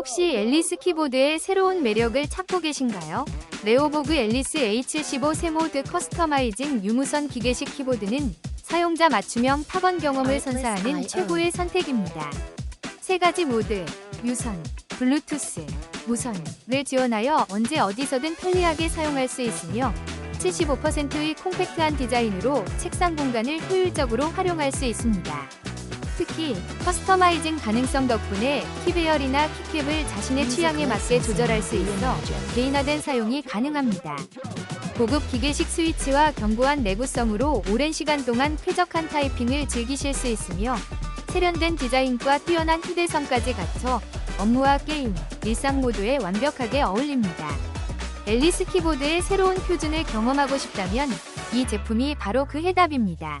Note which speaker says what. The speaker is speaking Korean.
Speaker 1: 혹시 앨리스 키보드의 새로운 매력을 찾고 계신가요? 레오보그 앨리스 H15 세모드 커스터마이징 유무선 기계식 키보드는 사용자 맞춤형 타번 경험을 선사하는 최고의 선택입니다. 세 가지 모드, 유선, 블루투스, 무선을 지원하여 언제 어디서든 편리하게 사용할 수 있으며 75%의 콤팩트한 디자인으로 책상 공간을 효율적으로 활용할 수 있습니다. 특히 커스터마이징 가능성 덕분에 키배열이나 키캡을 자신의 취향에 맞게 조절할 수 있어 개인화된 사용이 가능합니다. 고급 기계식 스위치와 견고한 내구성으로 오랜 시간 동안 쾌적한 타이핑을 즐기실 수 있으며 세련된 디자인과 뛰어난 휴대성까지 갖춰 업무와 게임, 일상 모두에 완벽하게 어울립니다. 앨리스 키보드의 새로운 표준을 경험하고 싶다면 이 제품이 바로 그 해답입니다.